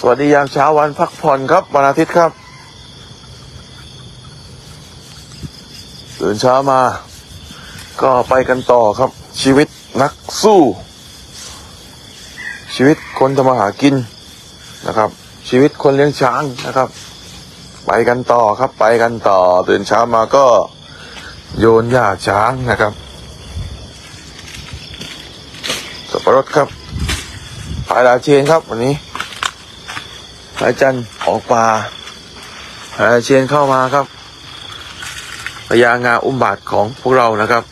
สวัสดียามเช้าวันพักผ่อนครับวันอาทิตย์ครับตื่นเช้ามา ก็ไปกันต่อครับ ชีวิตนักสู้ ชีวิตคนทำมาหากินนะครับ ชีวิตคนเลี้ยงช้างนะครับ ไปกันต่อครับไปกันต่อ ตื่นเช้ามาก็โยนหญ้าช้างนะครับสับปะรดครับพายดาเชนครับวันนี้ พระอาจารย์ออกป่าพระอาเชียนเข้ามาครับพญางาอุ้มบาทของพวกเรานะครับ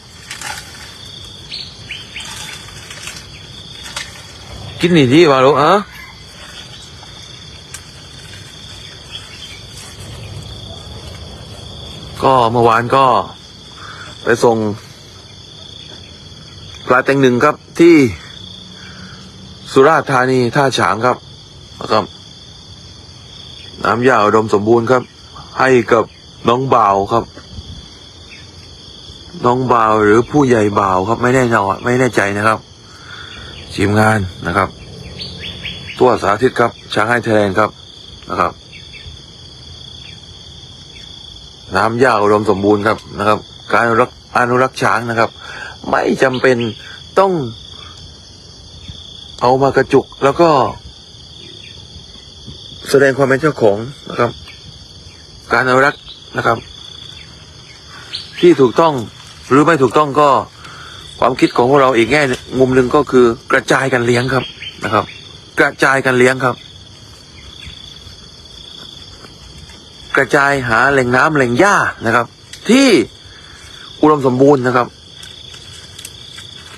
กินหนีที่มาลูกฮะก็เมื่อวานก็ไปส่งปลาแตงหนึ่งครับที่สุราษฎร์ธานีท่าฉางครับนะครับ น้ำยาอุดมสมบูรณ์ครับ ให้กับน้องบ่าวครับ น้องบ่าวหรือผู้ใหญ่บ่าวครับไม่แน่นอนไม่แน่ใจนะครับทีมงานนะครับ ตัวสาธิตครับช้างให้ไทนครับนะครับ น้ำยาอุดมสมบูรณ์ครับนะครับ การอนุรักษ์อนุรักษ์ช้างนะครับ ไม่จำเป็นต้องเอามากระจุกแล้วก็ แสดงความเป็นเจ้าของนะครับ การอนุรักษ์นะครับ ที่ถูกต้องหรือไม่ถูกต้องก็ความคิดของพวกเราอีกแง่หนึ่งมุมหนึ่งก็คือกระจายกันเลี้ยงครับนะครับ กระจายกันเลี้ยงครับ กระจายหาแหล่งน้ำแหล่งหญ้านะครับ ที่อุดมสมบูรณ์นะครับ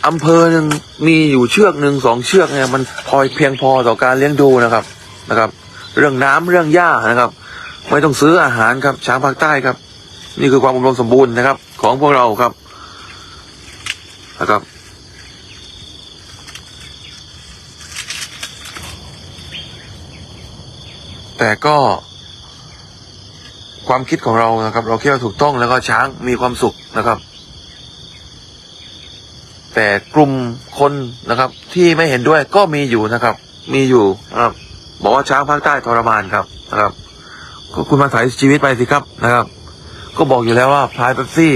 อำเภอหนึ่งมีอยู่เชือกหนึ่งสองเชือกเนี่ยมันพอเพียงพอต่อการเลี้ยงดูนะครับนะครับ เรื่องน้ำเรื่องหญ้านะครับ ไม่ต้องซื้ออาหารครับ ช้างภาคใต้ครับ นี่คือความอุดมสมบูรณ์นะครับ ของพวกเราครับนะครับแต่ก็ความคิดของเรานะครับ เราคิดว่าถูกต้องแล้วก็ช้างมีความสุขนะครับ แต่กลุ่มคนนะครับ ที่ไม่เห็นด้วยก็มีอยู่นะครับ มีอยู่นะครับ บอกว่าช้างภาคใต้ทรมานครับนะครับ ก็คุณมาถ่ายชีวิตไปสิครับนะครับ ก็บอกอยู่แล้วว่าพลายเป๊ปซี่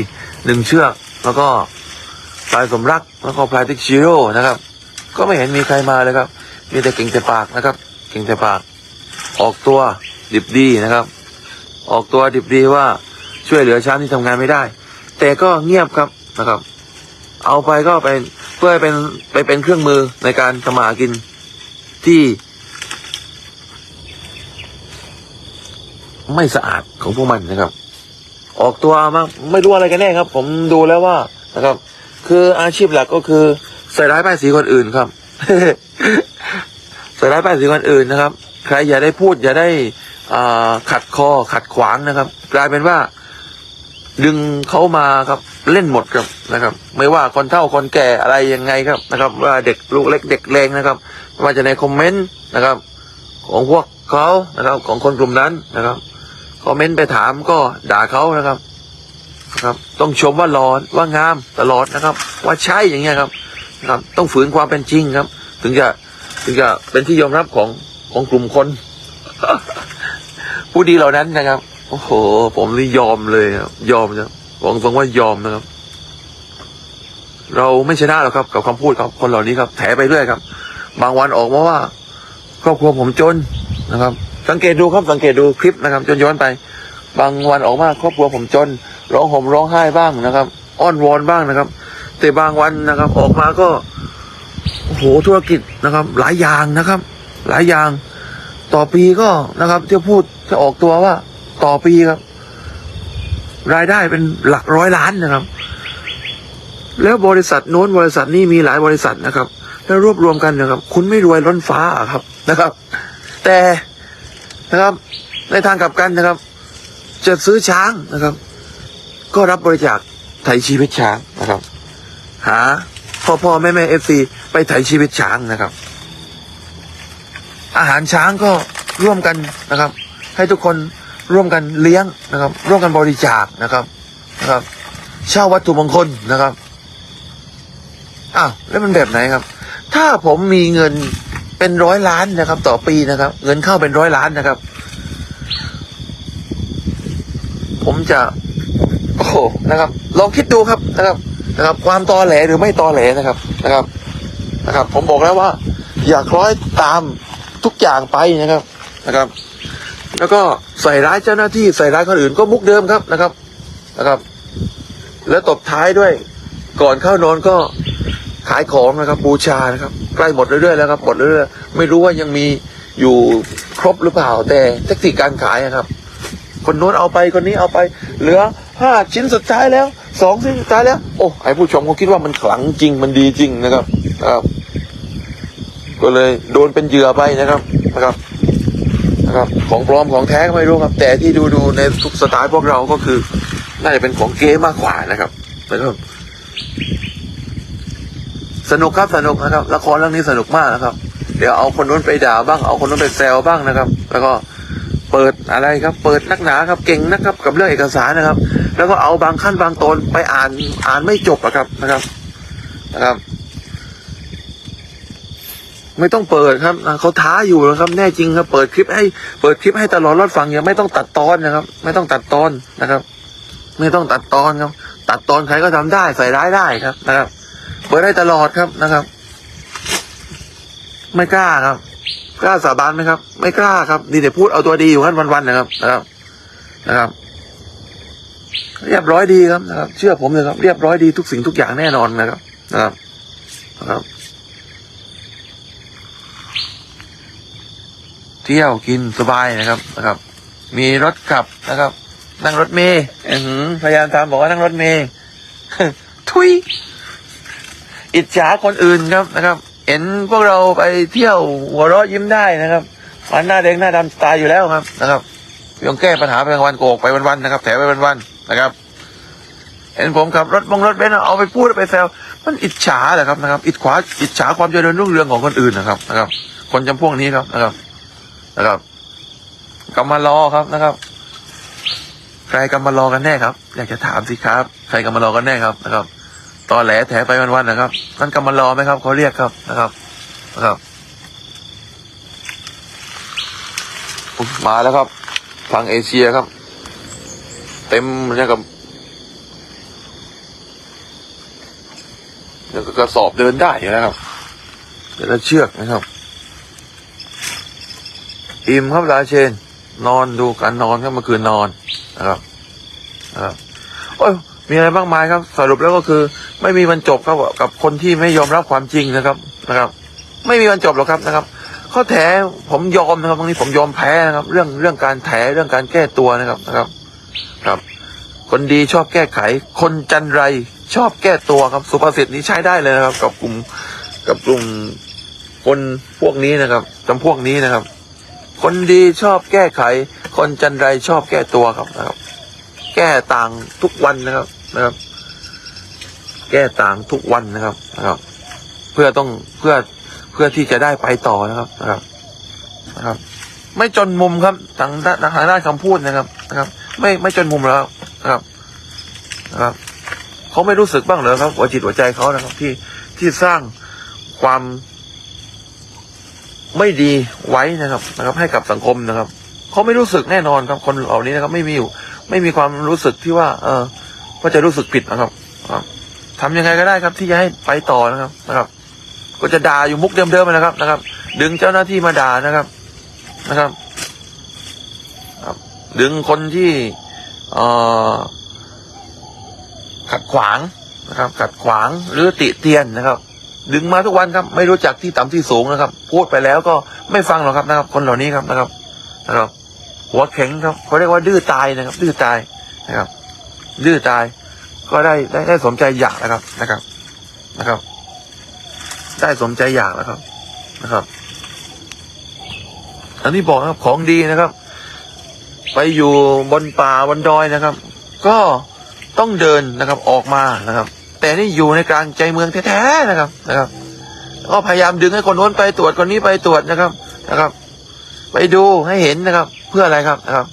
หนึ่งเชือก แล้วก็พลายสมรักแล้วก็พลายติ๊กชิโร่นะครับ ก็ไม่เห็นมีใครมาเลยครับ มีแต่เก่งแต่ปากนะครับ เก่งแต่ปาก ออกตัวดิบดีนะครับ ออกตัวดิบดีว่าช่วยเหลือช้างที่ทำงานไม่ได้ แต่ก็เงียบครับนะครับ เอาไปก็เป็นเพื่อเป็นไปเป็นเครื่องมือในการทำมาหากินที่ ไม่สะอาดของพวกมันนะครับ ออกตัวมาไม่รู้อะไรกันแน่ครับ ผมดูแล้วว่านะครับ คืออาชีพหลักก็คือใส่ร้ายป้ายสีคนอื่นครับใส่ร้ายป้ายสีคนอื่นนะครับ ใครอย่าได้พูดอย่าได้อ่าขัดคอขัดขวางนะครับ กลายเป็นว่า ดึงเขามาครับเล่นหมดครับนะครับ ไม่ว่าคนเฒ่าคนแก่อะไรยังไงครับนะครับ ว่าเด็กลูกเล็กเด็กแรงนะครับไม่ว่าจะในคอมเมนต์นะครับ ของพวกเขานะครับ ของคนกลุ่มนั้นนะครับ คอมเมนต์ไปถามก็ด่าเขานะครับนะครับ ต้องชมว่าหลอนว่างามตลอดนะครับ ว่าใช่อย่างเงี้ยครับนะครับ ต้องฝืนความเป็นจริงครับ ถึงจะถึงจะเป็นที่ยอมรับของของกลุ่มคน ผู้ดีเหล่านั้นนะครับ โอ้โห ผมนี่ยอมเลยครับยอมนะบอกตรงว่ายอมนะครับ เราไม่ชนะหรอกครับ กับคำพูดของคนเหล่านี้ครับ แถไปเรื่อยครับ บางวันออกมาว่าครอบครัวผมจนนะครับ สังเกตดูครับสังเกตดูคลิปนะครับจนย้อนไป บางวันออกมาครอบครัวผมจน ร้องห่มร้องไห้บ้างนะครับ อ้อนวอนบ้างนะครับ แต่บางวันนะครับออกมาก็โอ้โหธุรกิจนะครับ หลายอย่างนะครับ หลายอย่าง ต่อปีก็นะครับที่พูดจะออกตัวว่าต่อปีครับ รายได้เป็นหลักร้อยล้านนะครับ แล้วบริษัทโน้นบริษัทนี้มีหลายบริษัทนะครับ แล้วรวบรวมกันนะครับ คุณไม่รวยล้นฟ้าครับนะครับ แต่ นะครับ ในทางกลับกันนะครับ จะซื้อช้างนะครับ ก็รับบริจาคไถ่ชีวิตช้างนะครับ หาพ่อพ่อแม่แม่เอฟซีไปไถ่ชีวิตช้างนะครับ อาหารช้างก็ร่วมกันนะครับ ให้ทุกคนร่วมกันเลี้ยงนะครับ ร่วมกันบริจาคนะครับนะครับเช่าวัตถุมงคลนะครับอ้าวแล้วมันแบบไหนครับ ถ้าผมมีเงิน เป็นร้อยล้านนะครับ ต่อปีนะครับ เงินเข้าเป็นร้อยล้านนะครับ ผมจะ โอ้โหนะครับ ลองคิดดูครับนะครับ นะครับ ความตอแหลหรือไม่ตอแหลนะครับนะครับ นะครับ ผมบอกแล้วว่า อย่าคล้อยตามทุกอย่างไปนะครับนะครับ แล้วก็ใส่ร้ายเจ้าหน้าที่ใส่ร้ายคนอื่นก็มุกเดิมครับนะครับนะครับ แล้วตบท้ายด้วย ก่อนเข้านอนก็ ขายของนะครับ บูชานะครับใกล้หมดเรื่อยๆแล้วครับหมดเรื่อยๆไม่รู้ว่ายังมีอยู่ครบหรือเปล่าแต่เทคนิคการขายอะครับ คนโน้นเอาไปคนนี้เอาไป เหลือห้าชิ้นสุดท้ายแล้วสองชิ้นสุดท้ายแล้ว โอ้ไอผู้ชมก็คิดว่ามันขลังจริงมันดีจริงนะครับครับก็เลยโดนเป็นเหยื่อไปนะครับนะครับนะครับ ของปลอมของแท้ก็ไม่รู้ครับ แต่ที่ดูดูในทุกสไตล์พวกเราก็คือ น่าจะเป็นของเก๊มากกว่านะครับนะครับ สนุกครับสนุกนะครับละครเรื่องนี้สนุกมากนะครับ เดี๋ยวเอาคนนู้นไปด่าบ้างเอาคนนู้นไปแซวบ้างนะครับ แล้วก็เปิดอะไรครับ เปิดนักหนาครับเก่งนะครับ กับเรื่องเอกสารนะครับ แล้วก็เอาบางขั้นบางตอนไปอ่านอ่านไม่จบอะครับนะครับนะครับ ไม่ต้องเปิดครับเขาท้าอยู่นะครับ แน่จริงครับ เปิดคลิปให้เปิดคลิปให้ตลอดรอดฟังอย่าไม่ต้องตัดตอนนะครับ ไม่ต้องตัดตอนนะครับ ไม่ต้องตัดตอนครับ ตัดตอนใครก็ทำได้ใส่ร้ายได้ครับนะครับ ปิดได้ตลอดครับนะครับ ไม่กล้าครับ กล้าสาบานไหมครับ ไม่กล้าครับดีแต่พูดเอาตัวดีอยู่กันวันๆนะครับนะครับ นะครับ เรียบร้อยดีครับนะครับ เชื่อผมเลยครับ เรียบร้อยดีทุกสิ่งทุกอย่างแน่นอนนะครับ นะครับนะครับเที่ยวกินสบายนะครับนะครับ มีรถขับนะครับ นั่งรถเมย์พยายามทำบอกว่านั่งรถเมย์ทุย อิจฉาคนอื่นครับนะครับ เห็นพวกเราไปเที่ยวหัวเราะยิ้มได้นะครับมันหน้าแดงหน้าดำตายอยู่แล้วครับนะครับยังแก้ปัญหาไปวันโกกไปวันๆนะครับแถไปวันๆนะครับ เห็นผมขับรถบงรถเบนซ์เอาไปพูดไปแซวมันอิจฉาเหรอครับนะครับ อิจฉาอิจฉาความเจริญรุ่งเรืองของคนอื่นนะครับนะครับ คนจำพวกนี้ครับนะครับนะครับกำมารอครับนะครับใครกำมารอกันแน่ครับ อยากจะถามสิครับ ใครกำมารอกันแน่ครับนะครับ ตอแหลแถไปวันๆนะครับนั่นกำมารอไหมครับเขาเรียกครับนะครับนะครับมาแล้วครับ ทางเอเชียครับ เต็มเนี่ยกับเดี๋ยวกระสอบเดินได้อยู่แล้วครับเดี๋ยวเชือกนะครับอิ่มครับราเชน นอนดูการนอนครับเมื่อคืนนอนนะครับนะครับโอ้ย มีอะไรมากมายครับ สรุปแล้วก็คือ ไม่มีวันจบครับกับคนที่ไม่ยอมรับความจริงนะครับนะครับ ไม่มีวันจบหรอกครับนะครับข้อแถผมยอมนะครับตรงนี้ผมยอมแพ้นะครับ เรื่องเรื่องการแถเรื่องการแก้ตัวนะครับนะครับ ครับ คนดีชอบแก้ไข คนจันไรชอบแก้ตัวครับสุภาษิตนี้ใช้ได้เลยนะครับ กับกลุ่มกับกลุ่มคนพวกนี้นะครับจำพวกนี้นะครับ คนดีชอบแก้ไข คนจันไรชอบแก้ตัวครับนะครับ แก้ต่างทุกวันนะครับ นะครับ แก้ต่างทุกวันนะครับนะครับ เพื่อต้องเพื่อเพื่อที่จะได้ไปต่อนะครับนะครับนะครับ ไม่จนมุมครับทางด้านทางด้านคำพูดนะครับนะครับ ไม่ไม่จนมุมแล้วนะครับนะครับเขาไม่รู้สึกบ้างเหรอครับหัวจิตหัวใจเขานะครับ ที่ที่สร้างความไม่ดีไว้นะครับนะครับ ให้กับสังคมนะครับเขาไม่รู้สึกแน่นอนครับคนเหล่านี้นะครับ ไม่มีอยู่ ไม่มีความรู้สึกที่ว่า เออ ว่าจะรู้สึกผิดนะครับครับทำยังไงก็ได้ครับที่จะให้ไปต่อนะครับนะครับ ก็จะด่าอยู่มุกเดิมๆนะครับนะครับ ดึงเจ้าหน้าที่มาด่านะครับนะครับครับ ดึงคนที่เอ่อขัดขวางนะครับ ขัดขวางหรือติเตียนนะครับ ดึงมาทุกวันครับ ไม่รู้จักที่ต่ำที่สูงนะครับ พูดไปแล้วก็ไม่ฟังหรอกครับนะครับ คนเหล่านี้ครับนะครับนะครับ หัวแข็งครับเขาเรียกว่าดื้อตายนะครับ ดื้อตายนะครับ ดื้อตาย ก็ได้ได้ได้สมใจอยากนะครับนะครับนะครับ ได้สมใจอยากแล้วครับนะครับอันนี้บอกนะครับของดีนะครับ ไปอยู่บนป่าบนดอยนะครับ ก็ต้องเดินนะครับออกมานะครับ แต่นี่อยู่ในกลางใจเมืองแท้ๆนะครับนะครับ ก็พยายามดึงให้คนโน้นไปตรวจคนนี้ไปตรวจนะครับนะครับ ไปดูให้เห็นนะครับ เพื่ออะไรครับนะครับ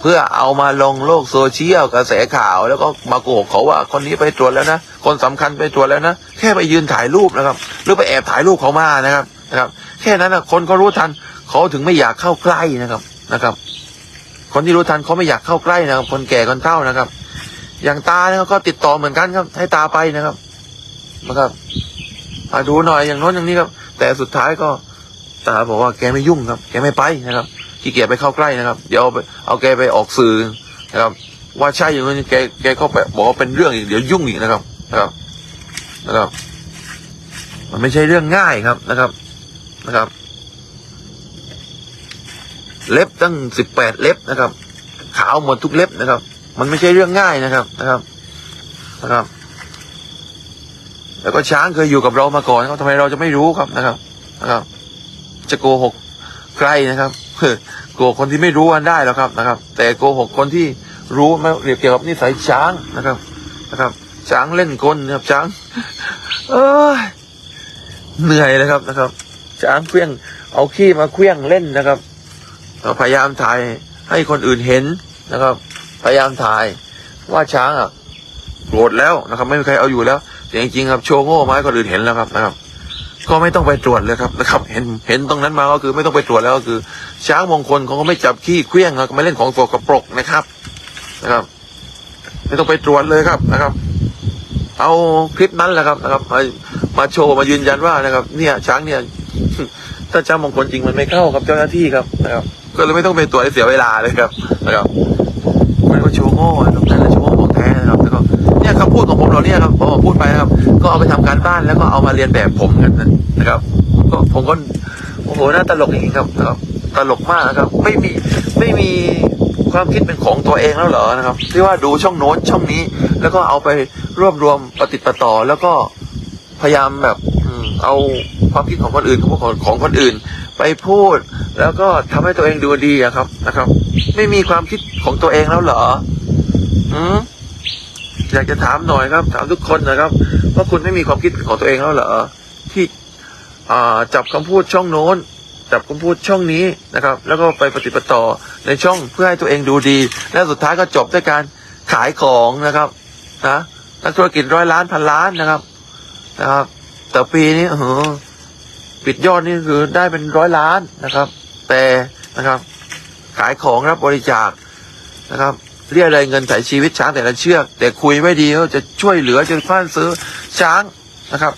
เพื่อเอามาลงโลกโซเชียลกระแสข่าว แล้วก็มาโกหกเขาว่าคนนี้ไปตรวจแล้วนะ คนสำคัญไปตรวจแล้วนะ แค่ไปยืนถ่ายรูปนะครับ หรือไปแอบถ่ายรูปเขามานะครับนะครับ แค่นั้นนะคนเขารู้ทันเขาถึงไม่อยากเข้าใกล้นะครับนะครับ คนที่รู้ทันเขาไม่อยากเข้าใกล้นะครับ คนแก่คนเฒ่านะครับ อย่างตาเนี่ยก็ติดต่อเหมือนกันครับ ให้ตาไปนะครับนะครับมาดูหน่อยอย่างน้นอย่างนี้ครับ แต่สุดท้ายก็ตาบอกว่าแกไม่ยุ่งครับ แกไม่ไปนะครับ ขี้เกียจไปเข้าใกล้นะครับ เดี๋ยวเอาไปเอาแกไปออกสื่อนะครับ ว่าใช่อย่างนี้นแกแกก็ไปบอกว่าเป็นเรื่องอีกเดี๋ยวยุ่งอีกนะครับนะครับนะครับ มันไม่ใช่เรื่องง่ายครับนะครับนะครับ เล็บตั้งสิบแปดเล็บนะครับ ขาวหมดทุกเล็บนะครับ มันไม่ใช่เรื่องง่ายนะครับนะครับนะครับ แล้วก็ช้างเคยอยู่กับเรามาก่อนนะครับทำไมเราจะไม่รู้ครับนะครับนะครับ จะโกหกใครนะครับ โกหกคนที่ไม่รู้กันได้แล้วครับนะครับ แต่โกหกคนที่รู้มาเรียกเกี่ยวกับนิสัยช้างนะครับนะครับ ช้างเล่นกลนะครับช้าง เอยเหนื่อยเลยครับนะครับ ช้างเคลี้ยง เอาขี้มาเคลี้ยงเล่นนะครับเราพยายามถ่ายให้คนอื่นเห็นนะครับ พยายามถ่ายว่าช้างอะโกรธแล้วนะครับ ไม่มีใครเอาอยู่แล้วแต่จริงๆครับโชว์โง่มาให้คนอื่นเห็นแล้วครับนะครับ ก็ไม่ต้องไปตรวจเลยครับนะครับ เห็นเห็นตรงนั้นมาก็คือไม่ต้องไปตรวจแล้วก็คือ ช้างมงคลเขาก็ไม่จับขี้เคลี้ยงแล้วก็ไม่เล่นของสกระปรกนะครับนะครับ ไม่ต้องไปตรวจเลยครับนะครับ เอาคลิปนั้นแหละครับนะครับมามาโชว์มายืนยันว่านะครับ เนี่ยช้างเนี่ยถ้าช้างมงคลจริงมันไม่เข้ากับเจ้าหน้าที่ครับนะครับ ก็เลยไม่ต้องไปตรวจเสียเวลาเลยครับนะครับมันก็โชว์โง่ ดของผมเราเนี่ยครับพอผมพูดไปนะครับ ก็เอาไปทำการบ้านแล้วก็เอามาเรียนแบบผมกันนะครับ ก็ผมก็โอ้โหน่าตลกจริงๆครับครับ ตลกมากนะครับ ไม่มีไม่มีความคิดเป็นของตัวเองแล้วเหรอนะครับที่ว่าดูช่องโน้นช่องนี้ แล้วก็เอาไปรวบรวมปฏิดปต่อแล้วก็พยายามแบบเอาความคิดของคนอื่นของของของคนอื่น ไปพูด แล้วก็ทำให้ตัวเองดูดีอะครับนะครับ ไม่มีความคิดของตัวเองแล้วเหรอ อืม อยากจะถามหน่อยครับ ถามทุกคนนะครับ ว่าคุณไม่มีความคิดของตัวเองแล้วเหรอที่จับคำพูดช่องโน้น จับคำพูดช่องนี้นะครับ แล้วก็ไปปฏิปต่อในช่องเพื่อให้ตัวเองดูดี และสุดท้ายก็จบด้วยการขายของนะครับนะนักธุรกิจร้อยล้านพันล้านนะครับนะครับ แต่ปีนี้เออปิดยอดนี่คือได้เป็นร้อยล้านนะครับ แต่นะครับ ขายของรับบริจาคนะครับ เรียกอะไรเงินไถ่ชีวิตช้างแต่ละเชือก แต่คุยไม่ดีก็จะช่วยเหลือจะฟ้านซื้อช้างนะครับ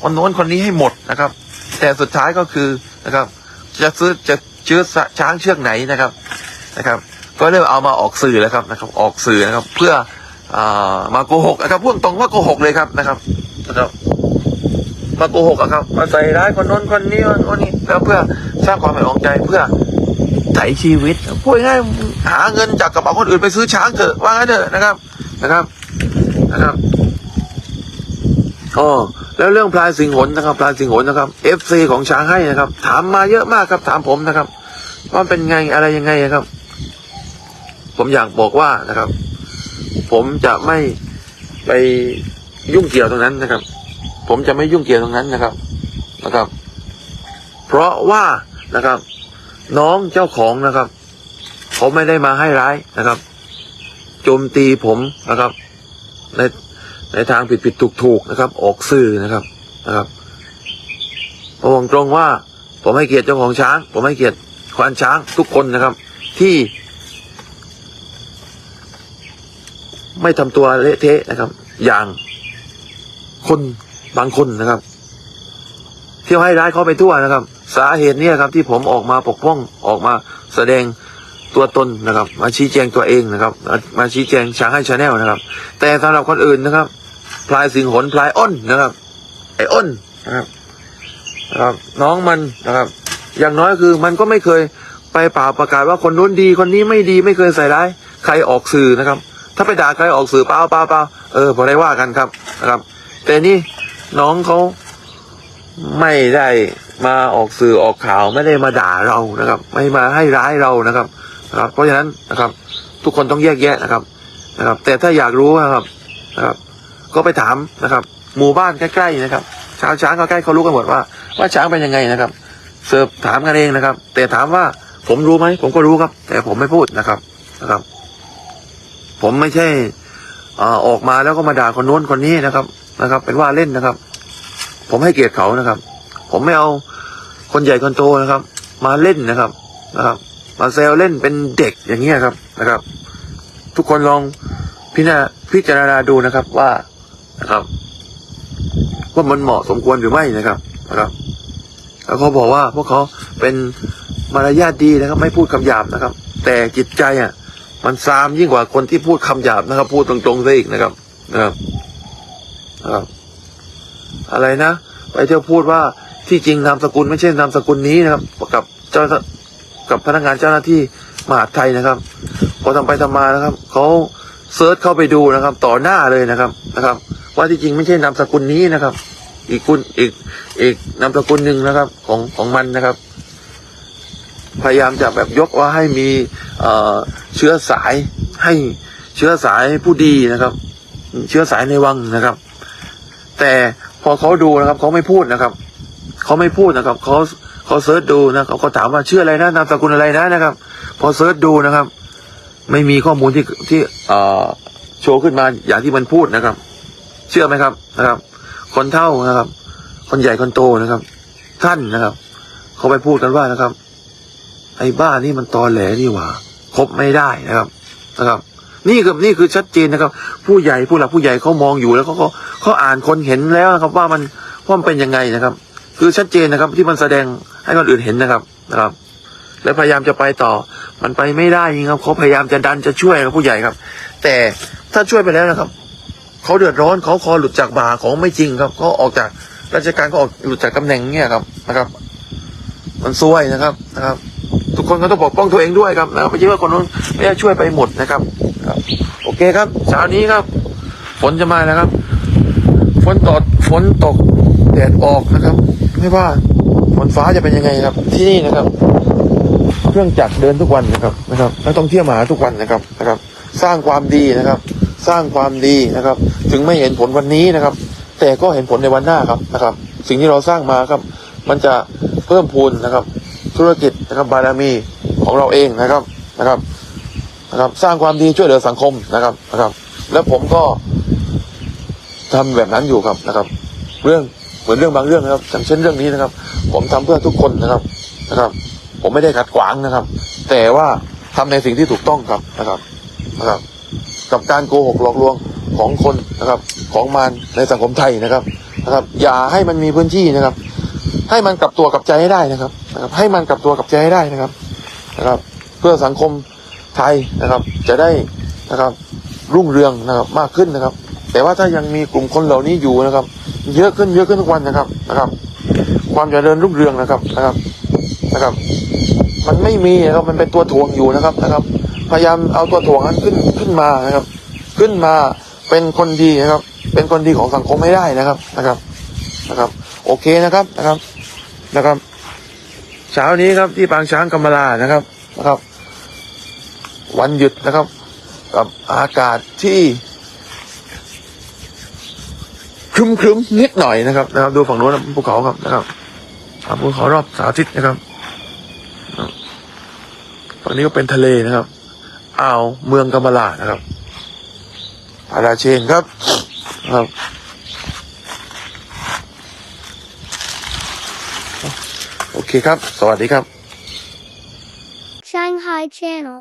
คนโน้นคนนี้ให้หมดนะครับ แต่สุดท้ายก็คือนะครับ จะซื้อจะซื้อช้างเชือกไหนนะครับนะครับ ก็เริ่มเอามาออกสื่อแล้วครับนะครับ ออกสื่อนะครับ เพื่ออมาโกหกนะครับพูดตรงว่าโกหกเลยครับนะครับนะครับมาโกหกอะครับมาใส่ร้ายคนโน้นคนนี้คนนี้แล้วเพื่อสร้างความไม่พอใจเพื่อ ไถชีวิตพูดง่ายหาเงินจากกระเป๋าคนอื่นไปซื้อช้างเถอะว่างั้นเถอะนะครับ นะครับนะครับอ๋อแล้วเรื่องพลายสิงหนนะครับพลายสิงหนนะครับเอฟซีของช้างให้นะครับ ถามมาเยอะมากครับ ถามผมนะครับว่าเป็นไงอะไรยังไงครับ ผมอยากบอกว่านะครับ ผมจะไม่ไปยุ่งเกี่ยวตรงนั้นนะครับ ผมจะไม่ยุ่งเกี่ยวตรงนั้นนะครับนะครับ เพราะว่านะครับ น้องเจ้าของนะครับเขาไม่ได้มาให้ร้ายนะครับโจมตีผมนะครับ ในในทางผิดผิดถูกถูกนะครับ ออกสื่อนะครับนะครับผมบอกตรงว่า ผมให้เกียรติเจ้าของช้าง ผมให้เกียรติควานช้างทุกคนนะครับ ที่ ไม่ทำตัวเละเทะนะครับ อย่างคนบางคนนะครับ เที่ยวให้ร้ายเขาไปทั่วนะครับ สาเหตุเนี้ครับที่ผมออกมาปกป้องออกมาแสดงตัวตนนะครับ มาชี้แจงตัวเองนะครับ มาชี้แจงช้างให้ชาแนลนะครับ แต่สำหรับคนอื่นนะครับ พลายสิงหนพลายอ้นนะครับ ไอ้อ้นนะครับนะครับ น้องมันนะครับ อย่างน้อยคือมันก็ไม่เคยไปเป่าประกาศว่าคนนู้นดีคนนี้ไม่ดีไม่เคยใส่ร้ายใครออกสื่อนะครับ ถ้าไปด่าใครออกสื่อเปล่าเปล่าเปล่าเออพอได้ว่ากันครับนะครับ แต่นี่น้องเขาไม่ได้ มาออกสื่อออกข่าวไม่ได้มาด่าเรานะครับ ไม่มาให้ร้ายเรานะครับนะครับ เพราะฉะนั้นนะครับ ทุกคนต้องแยกแยะนะครับนะครับ แต่ถ้าอยากรู้นะครับนะครับ ก็ไปถามนะครับ หมู่บ้านใกล้ๆนะครับชาวช้างก็ใกล้เขารู้กันหมดว่า ว่าช้างเป็นยังไงนะครับ เสิร์ฟถามกันเองนะครับ แต่ถามว่าผมรู้ไหมผมก็รู้ครับ แต่ผมไม่พูดนะครับนะครับ ผมไม่ใช่อออกมาแล้วก็มาด่าคนโน้นคนนี้นะครับนะครับ เป็นว่าเล่นนะครับ ผมให้เกียรติเขานะครับ ผมไม่เอาคนใหญ่คนโตนะครับ มาเล่นนะครับนะครับ มาแซวเล่นเป็นเด็กอย่างเงี้ยครับนะครับ ทุกคนลองพิจารณาพิจารณาดูนะครับว่านะครับ ว่ามันเหมาะสมควรหรือไม่นะครับนะครับ แล้วเขาบอกว่าพวกเขาเป็นมารยาทดีนะครับ ไม่พูดคำหยาบนะครับ แต่จิตใจอะมันซามยิ่งกว่าคนที่พูดคำหยาบนะครับ พูดตรงๆซะอีกนะครับนะครับ นะครับ อะไรนะไปเที่ยวพูดว่า ที่จริงนามสกุลไม่ใช่นามสกุลนี้นะครับ กับเจ้ากับพนักงานเจ้าหน้าที่มหาไทยนะครับพอทำไปทำมานะครับเขาเซิร์ชเข้าไปดูนะครับ ต่อหน้าเลยนะครับนะครับ ว่าที่จริงไม่ใช่นามสกุลนี้นะครับ อีกคุณอีกอีกนามสกุลหนึ่งนะครับ ของของมันนะครับ พยายามจะแบบยกว่าให้มีเอ่อเชื้อสายให้เชื้อสายผู้ดีนะครับ เชื้อสายในวังนะครับ แต่พอเขาดูนะครับเขาไม่พูดนะครับ เขาไม่พูดนะครับเขาเขาเซิร์ชดูนะเขาก็ถามว่าชื่ออะไรนะนามสกุลอะไรนะนะครับ พอเซิร์ชดูนะครับ ไม่มีข้อมูลที่ที่เอ่อโชว์ขึ้นมาอย่างที่มันพูดนะครับ เชื่อไหมครับนะครับ คนเท่านะครับ คนใหญ่คนโตนะครับ ท่านนะครับ เขาไปพูดกันว่านะครับ ไอ้บ้านี่มันตอแหลนี่หว่าคบไม่ได้นะครับนะครับ นี่คือนี่คือชัดเจนนะครับ ผู้ใหญ่ผู้หลักผู้ใหญ่เขามองอยู่แล้วเขาเขาเขาอ่านคนเห็นแล้วนะครับ ว่ามันว่ามันเป็นยังไงนะครับ คือชัดเจนนะครับ ที่มันแสดงให้คนอื่นเห็นนะครับนะครับ แล้วพยายามจะไปต่อ มันไปไม่ได้จริงครับเขาพยายามจะดันจะช่วยครับผู้ใหญ่ครับ แต่ถ้าช่วยไปแล้วนะครับเขาเดือดร้อนเขาคอหลุดจากบ่าของไม่จริงครับเขาออกจากราชการเขาออกหลุดจากตำแหน่งเนี่ยครับนะครับ มันซวยนะครับนะครับ ทุกคนก็ต้องปกป้องตัวเองด้วยครับนะครับไม่ใช่ว่าคนนู้นไม่ได้ช่วยไปหมดนะครับครับ โอเคครับเช้านี้ครับ ฝนจะมาแล้วครับ ฝนตกฝนตกแดดออกนะครับ ไม่ว่าฝนฟ้าจะเป็นยังไงครับ ที่นี่นะครับ เครื่องจักรเดินทุกวันนะครับนะครับนักท่องเที่ยวมาหาทุกวันนะครับนะครับ สร้างความดีนะครับ สร้างความดีนะครับ ถึงไม่เห็นผลวันนี้นะครับ แต่ก็เห็นผลในวันหน้าครับนะครับ สิ่งที่เราสร้างมาครับ มันจะเพิ่มพูนนะครับ ธุรกิจนะครับบารมีของเราเองนะครับนะครับนะครับ สร้างความดีช่วยเหลือสังคมนะครับนะครับ แล้วผมก็ทำแบบนั้นอยู่ครับนะครับ เรื่อง เหมือนเรื่องบางเรื่องนะครับอย่างเช่นเรื่องนี้นะครับ ผมทำเพื่อทุกคนนะครับนะครับ ผมไม่ได้ขัดขวางนะครับ แต่ว่าทำในสิ่งที่ถูกต้องครับนะครับนะครับ กับการโกหกหลอกลวงของคนนะครับ ของมารในสังคมไทยนะครับนะครับ อย่าให้มันมีพื้นที่นะครับ ให้มันกลับตัวกลับใจให้ได้นะครับนะครับ ให้มันกลับตัวกลับใจให้ได้นะครับนะครับ เพื่อสังคมไทยนะครับ จะได้นะครับรุ่งเรืองนะครับมากขึ้นนะครับ แต่ว่าถ้ายังมีกลุ่มคนเหล่านี้อยู่นะครับ เยอะขึ้นเยอะขึ้นทุกวันนะครับนะครับ ความเจริญรุ่งเรืองนะครับนะครับนะครับ มันไม่มีนะครับมันเป็นตัวถ่วงอยู่นะครับนะครับ พยายามเอาตัวถ่วงนั้นขึ้นขึ้นมานะครับ ขึ้นมาเป็นคนดีนะครับ เป็นคนดีของสังคมให้ได้นะครับนะครับนะครับ โอเคนะครับนะครับนะครับเช้านี้ครับที่ปางช้างกำมะลานะครับนะครับ วันหยุดนะครับ กับอากาศที่ ครึมครึมนิดหน่อยนะครับนะครับ ดูฝั่งโน้นนะภูเขาครับนะครับภูเขารอบสาธิตนะครับฝั่งนี้ก็เป็นทะเลนะครับอ่าวเมืองกำมะลานะครับปาราเชนครับครับโอเคครับ สวัสดีครับ Shanghai Channel